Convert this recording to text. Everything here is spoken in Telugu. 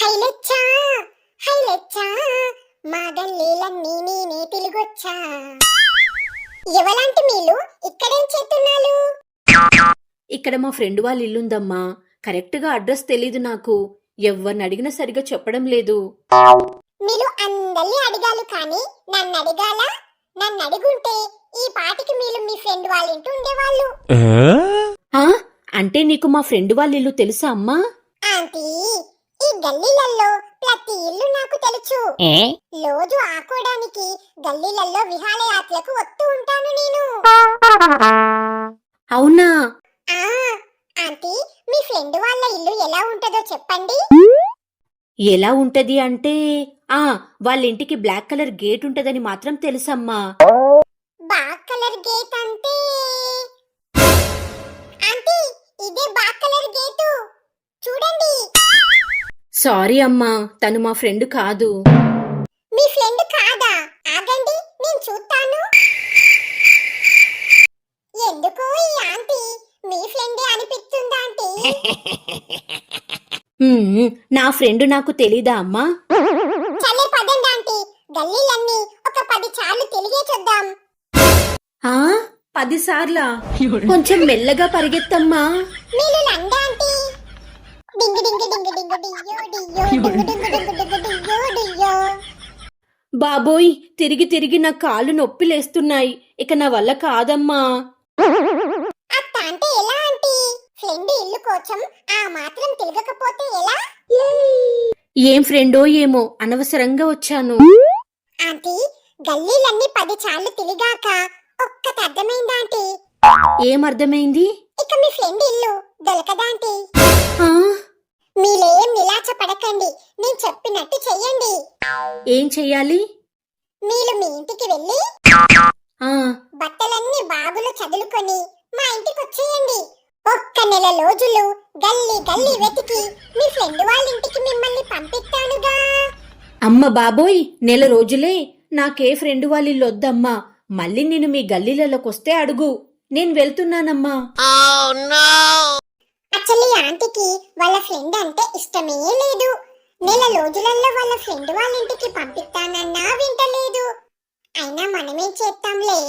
హైలెచ్చా హైలెచ్చా మా గల్లీలన్నీ నేనే తిరిగొచ్చా ఎవలాంటి మీరు ఇక్కడేం చేస్తున్నాలు ఇక్కడ మా ఫ్రెండ్ వాళ్ళ ఇల్లుందమ్మా కరెక్ట్గా అడ్రస్ తెలీదు నాకు. ఎవరిని అడిగినా సరిగా చెప్పడం లేదు. మీరు అందరినీ అడిగాలు కానీ నన్ను అడిగాలా? నన్ను అడుగుంటే ఈ పాటికి మీరు మీ ఫ్రెండ్ వాళ్ళ ఇంటి ఉండేవాళ్ళు. ఆ? అంటే నీకు మా ఫ్రెండ్ వాళ్ళ ఇల్లు తెలుసా అమ్మా? ఆంటీ ఈ గల్లీలలో ప్రతి ఇల్లు నాకు తెలుసు. రోజు ఆకోడానికి గల్లీలలో విహారయాత్రకు వస్తూ ఉంటాను నేను. అవునా? ఆ ఆంటీ మీ ఫ్రెండ్ వాళ్ళ ఇల్లు ఎలా ఉంటుందో చెప్పండి. ఎలా ఉంటది అంటే ఆ వాళ్ళ ఇంటికి బ్లాక్ కలర్ గేట్ ఉంటదని మాత్రం తెలుసమ్మా. బాగ్ కలర్ గేట్ అంటే సారీ అమ్మా తను మా ఫ్రెండ్ కాదు. మీ ఫ్రెండ్ కాదా? ఆగండి నేను చూస్తాను ఎందుకో ఈ ఆంటీ? మీ ఫ్రెండే అనిపిస్తుందా ఆంటీ? నా ఫ్రెండ్ నాకు తెలీదా అమ్మా? చల్లే పదండి ఆంటీ. గల్లీలన్నీ ఒక పది సార్లు తెలియ చూద్దాం. ఆ పది సార్లా? కొంచెం మెల్లగా పరిగెత్తమ్మా. మీరు లండి బాబోయ్ తిరిగి తిరిగి నా కాళ్ళు నొప్పి లేస్తున్నాయి ఇక నా వల్ల కాదమ్మా అత్త అంటే ఎలా ఆంటీ ఫ్రెండ్ ఇల్లు కోసం ఆ మాత్రం తిరగకపోతే ఎలా ఏం ఫ్రెండో ఏమో అనవసరంగా వచ్చాను ఆంటీ గల్లీలన్నీ పది సార్లు తిరిగాక ఒక్కటి అర్థమైందా ఆంటీ ఏం అర్థమైంది ఇక మీ ఫ్రెండ్ ఇల్లు దొరకదా ఆంటీ ఆ మీరేం నిలాచ పడకండి నేను చెప్పినట్టు చెయ్యండి. ఏం చెయ్యాలి? మీరు మీ ఇంటికి వెళ్ళి ఆ. బట్టలన్నీ బాగులు చదులుకొని మా ఇంటికి వచ్చేయండి. ఒక్క నెల రోజులు గల్లీ గల్లీ వెతికి మీ ఫ్రెండ్ వాళ్ళ ఇంటికి మిమ్మల్ని పంపిస్తానుగా. అమ్మ బాబోయ్ నెల రోజులే. నాకే ఫ్రెండ్ వాళ్ళ ఇల్లు వద్దమ్మా. మళ్ళీ నేను మీ గల్లీలలోకి వస్తే అడుగు. నేను వెళ్తున్నానమ్మా అసలు ఈ ఆంటీకి వాళ్ళ ఫ్రెండ్ అంటే ఇష్టమే లేదు. నెల రోజులలో వాళ్ళ ఫ్రెండ్ వాళ్ళ ఇంటికి పంపిస్తానన్నా వింటలేదు. అయినా మనమేం చేస్తాంలే?